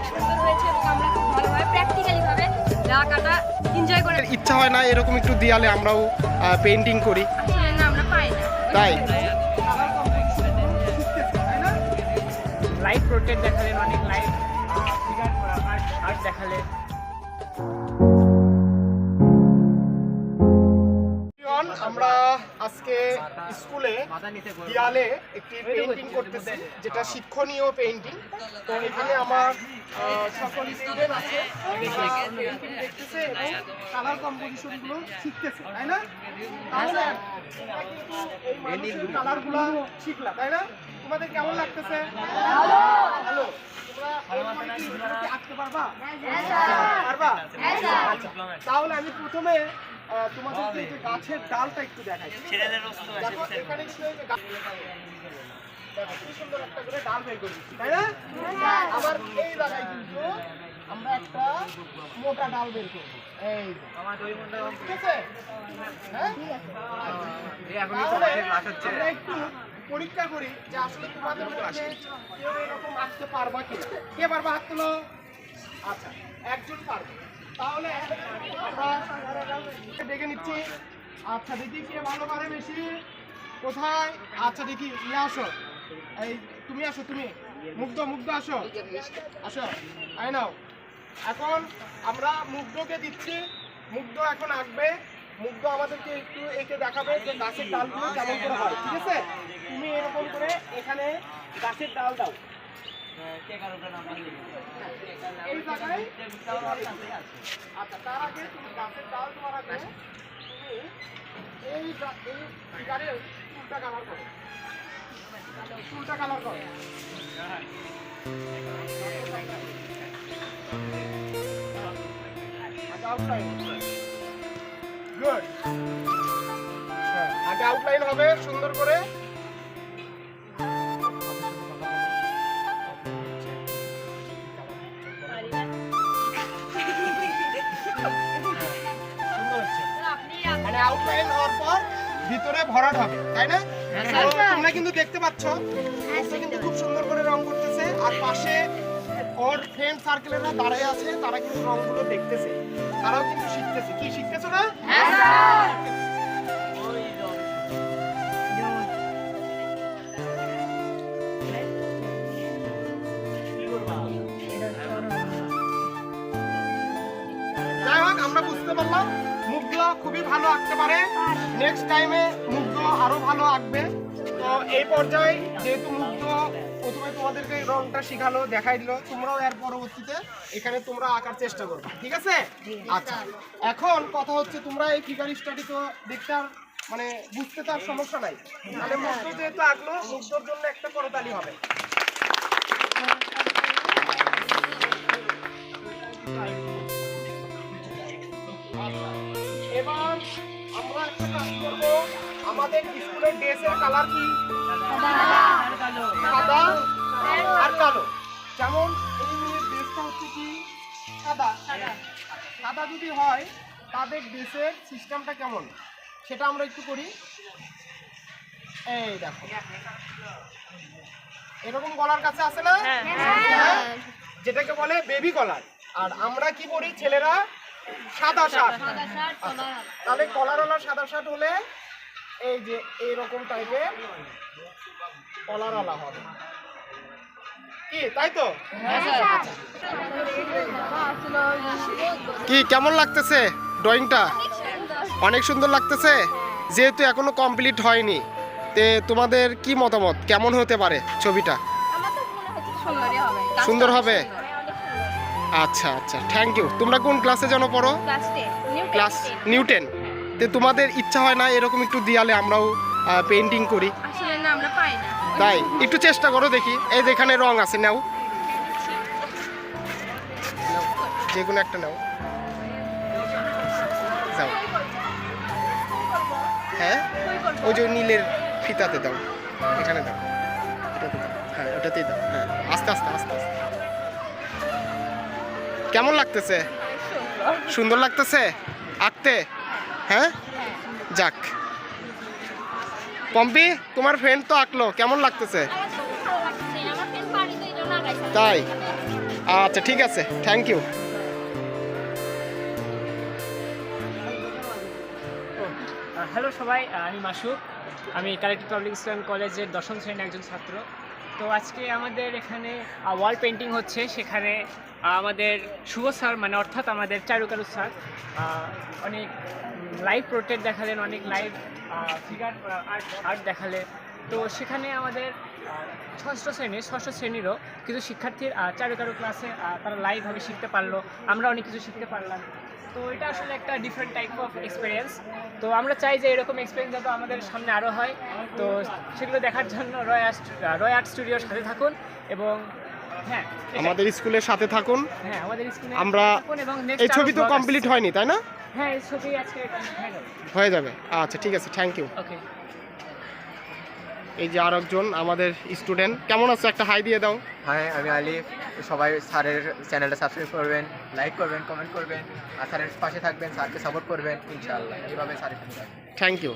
অনেক সুন্দর হয়েছে এবং আমরা খুব ভালোভাবে প্র্যাকটিক্যালি ভাবে এনজয় করে ইচ্ছা হয় না এরকম একটু দেয়ালে আমরাও পেন্টিং করি। না আমরা পাই না। তাই? লাইভ প্রোটেক্ট দেখালেন অনেক লাইভ আর্ট আর্ট দেখালেন। আমরা আজকে স্কুলে দেয়ালে একটি পেন্টিং করতেছি, যেটা শিক্ষণীয় পেন্টিং তো এখানে আমার সকল স্টুডেন্ট আছে দেখতেছে এবং কালার কম্পোজিশনগুলো শিখতেছে, তাই না? তাহলে কিন্তু এই কালারগুলো শিখলা, তাই না? তোমাদের কেমন লাগতেছে? ভালো। আচ্ছা তাহলে আমি প্রথমে এই গাছের ডালটা একটু দেখাই দেখো এখানে একটা করে ডাল বের করে তাই না আমরা একটা মোটা ডাল বের করব এই। ঠিক আছে হ্যাঁ একটু পরীক্ষা করি যে আসলে তোমাদের মধ্যে কেউ এরকম আঁকতে পারবা কি কে পারবা হাত তুলো? আচ্ছা একজন পারবে। তাহলে ডেকে নিচ্ছি। আচ্ছা দেখি কে ভালো পারে বেশি। কোথায়? আচ্ছা দেখি, নিয়ে আসো। এই, তুমি আসো, তুমি। মুগ্ধ মুগ্ধ আসো। আসো আই নাও। এখন আমরা মুগ্ধকে দিচ্ছি। মুগ্ধ এখন আঁকবে মুগ্ধ আমাদেরকে একটু এঁকে দেখাবে যে গাছের ডালগুলো কেমন করে হয়, ঠিক আছে? এখানে গাছের ডাল দাও। আচ্ছা তার আগে আউটলাইন আগে আউটলাইন হবে সুন্দর করে। ভিতরে ভরাট হবে তাই না? তো তোমরা কিন্তু দেখতে পাচ্ছ কিন্তু খুব সুন্দর করে রং করতেছে আর পাশে ওর ফ্রেন্ড সার্কেলেরা দাঁড়ায় আছে তারা কিন্তু রংগুলো দেখতেছে তারাও কিন্তু শিখতেছে। কি শিখতেছো না? যাই হোক আমরা বুঝতে পারলাম মুগ্ধ খুবই ভালো আঁকতে পারে। নেক্সট টাইমে মুগ্ধ আরও ভালো আঁকবে। তো এই পর্যায়ে যেহেতু মুগ্ধ প্রথমে তোমাদেরকে রংটা শিখালো দেখাই দিল তোমরাও এর পরবর্তীতে এখানে তোমরা আঁকার চেষ্টা করবে। ঠিক আছে? আচ্ছা। এখন কথা হচ্ছে তোমরা এই ফিগার স্টাডি তো দেখতে মানে বুঝতে তো আর সমস্যা নাই। তাহলে মুগ্ধ যেহেতু আঁকলো মুগ্ধর জন্য একটা করতালি হবে। একটা কাজ করব। আমাদের স্কুলের ড্রেসের কালার কি? সাদা। আর কালো। যেমন এই মেয়ের ড্রেসটা হচ্ছে কি? সাদা। সাদা যদি হয় তাদের ড্রেসের সিস্টেমটা কেমন? সেটা আমরা একটু করি। এই দেখো। এরকম গলার কাছে আছে না? হ্যাঁ? যেটাকে বলে বেবি কলার আর আমরা কি করি ছেলেরা সাদা শার্ট। তাহলে কলারওয়ালা সাদা শার্ট হলে এই যে এইরকম টাইপের কলারওয়ালা হবে। কি তাই তো? কি কেমন লাগতেছে ড্রয়িংটা? অনেক সুন্দর লাগতেছে? যেহেতু এখনও কমপ্লিট হয়নি তে তোমাদের কি মতামত? কেমন হতে পারে ছবিটা? আমার তো মনে হচ্ছে সুন্দরই হবে। সুন্দর হবে? আচ্ছা আচ্ছা। থ্যাংক ইউ তোমরা কোন ক্লাসে যেন পড়ো? ক্লাস 10 নিউ ক্লাস নিউটেন তে। তোমাদের ইচ্ছা হয় না এরকম একটু দেয়ালে আমরাও পেন্টিং করি? আসলে না আমরা পাই না। তাই? একটু চেষ্টা করো দেখি। এই যেখানে রং আছে নাও নাও, যে কোনো একটা নাও। যাও। হ্যাঁ? ওই যে নীলের ফিতাতে দাও। এখানে দাও। এটাতে দাও। হ্যাঁ ওটাতেই দাও। হ্যাঁ আস্তে আস্তে আস্তে আস্তে। কেমন লাগতেছে? সুন্দর লাগতেছে? আঁকতে? হ্যাঁ? যাক। পম্পি, তোমার ফ্রেন্ড তো আঁকলো, কেমন লাগতেছে? তাই? আচ্ছা ঠিক আছে থ্যাংক ইউ হ্যালো সবাই আমি মাসুক আমি কালেক্টিভ পাবলিক ইসলাম কলেজের দশম শ্রেণির একজন ছাত্র। তো আজকে আমাদের এখানে ওয়াল পেন্টিং হচ্ছে। সেখানে আমাদের শুভ স্যার মানে অর্থাৎ আমাদের চারুকারু স্যার অনেক লাইভ প্রোটেক্ট দেখালেন, অনেক লাইভ ফিগার আর্ট আর্ট দেখালেন। তো সেখানে আমাদের ষষ্ঠ শ্রেণির ষষ্ঠ শ্রেণীরও কিছু শিক্ষার্থীর চারুকারু ক্লাসে তারা লাইভভাবে শিখতে পারল। আমরা অনেক কিছু শিখতে পারলাম। তো এটা আসলে একটা ডিফারেন্ট টাইপ অফ এক্সপিরিয়েন্স তো আমরা চাই যে এরকম এক্সপিরিয়েন্স যাতে আমাদের সামনে আরও হয়। তো সেগুলো দেখার জন্য রয় আর্ট রয় আর্ট স্টুডিওর সাথে থাকুন এবং হ্যাঁ আমাদের স্কুলের সাথে থাকুন। হ্যাঁ আমাদের স্কুলে আমরা- এই ছবি তো কমপ্লিট হয়নি তাই না? হ্যাঁ এই ছবি আজকে হয়ে যাবে। আচ্ছা ঠিক আছে থ্যাংক ইউ ওকে এই যে আরেকজন আমাদের স্টুডেন্ট কেমন আছে? একটা হাই দিয়ে দাও। হাই আমি আলিফ সবাই স্যারের চ্যানেলটা সাবস্ক্রাইব করবেন লাইক করবেন কমেন্ট করবেন আর স্যারের পাশে থাকবেন স্যারকে সাপোর্ট করবেন ইনশাআল্লাহ। এইভাবে স্যারের থ্যাংক ইউ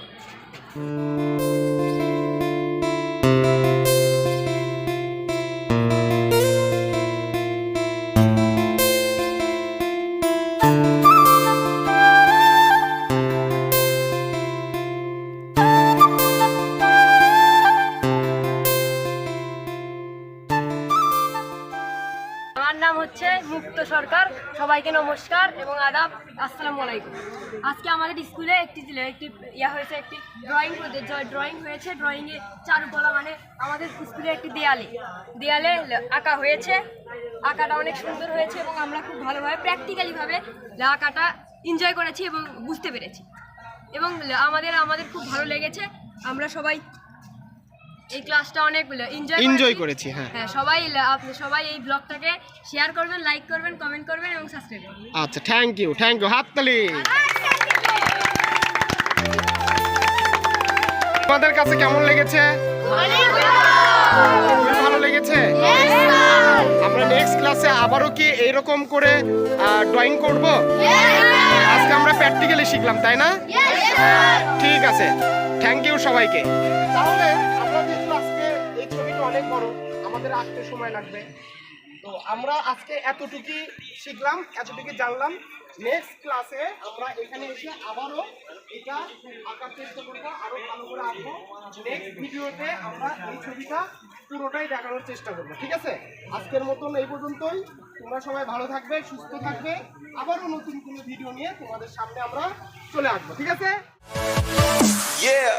নাম হচ্ছে মুক্ত সরকার। সবাইকে নমস্কার এবং আদাব। আসসালামু আলাইকুম। আজকে আমাদের স্কুলে একটি একটি ইয়া হয়েছে, একটি ড্রয়িং ড্রয়িং হয়েছে। ড্রয়িংয়ে চারুকলা মানে আমাদের স্কুলে একটি দেয়ালে। দেয়ালে আঁকা হয়েছে। আঁকাটা অনেক সুন্দর হয়েছে এবং আমরা খুব ভালোভাবে প্র্যাকটিক্যালিভাবে আঁকাটা এনজয় করেছি এবং বুঝতে পেরেছি। এবং আমাদের আমাদের খুব ভালো লেগেছে। আমরা সবাই এই ক্লাসটা অনেক এনজয় এনজয় করেছি। হ্যাঁ। হ্যাঁ সবাই আপনি সবাই এই ব্লগটাকে শেয়ার করবেন লাইক করবেন কমেন্ট করবেন এবং সাবস্ক্রাইব করবেন। আচ্ছা থ্যাংক ইউ থ্যাংক ইউ হাততালি। তোমাদের কাছে কেমন লেগেছে? ভালো। লেগেছে? আমরা নেক্সট ক্লাসে আবারও কি এইরকম করে ড্রয়িং করব? আজকে আমরা প্র্যাকটিক্যালি শিখলাম তাই না? ঠিক আছে। থ্যাংক ইউ সবাইকে। তাহলে অনেক বড় আমাদের আসতে সময় লাগবে। তো আমরা আজকে এতটুকুই শিখলাম এতটুকু জানলাম। নেক্সট ক্লাসে আমরা এখানে এসে আবারও এটা আঁকার চেষ্টা করব, আরও ভালো করে আঁকবো। নেক্সট ভিডিওতে আমরা এই ছবিটা পুরোটাই দেখানোর চেষ্টা করব, ঠিক আছে? আজকের মতন এই পর্যন্তই। তোমরা সবাই ভালো থাকবে, সুস্থ থাকবে। আবারও নতুন কোনো ভিডিও নিয়ে তোমাদের সামনে আমরা চলে আসব, ঠিক আছে? Yeah.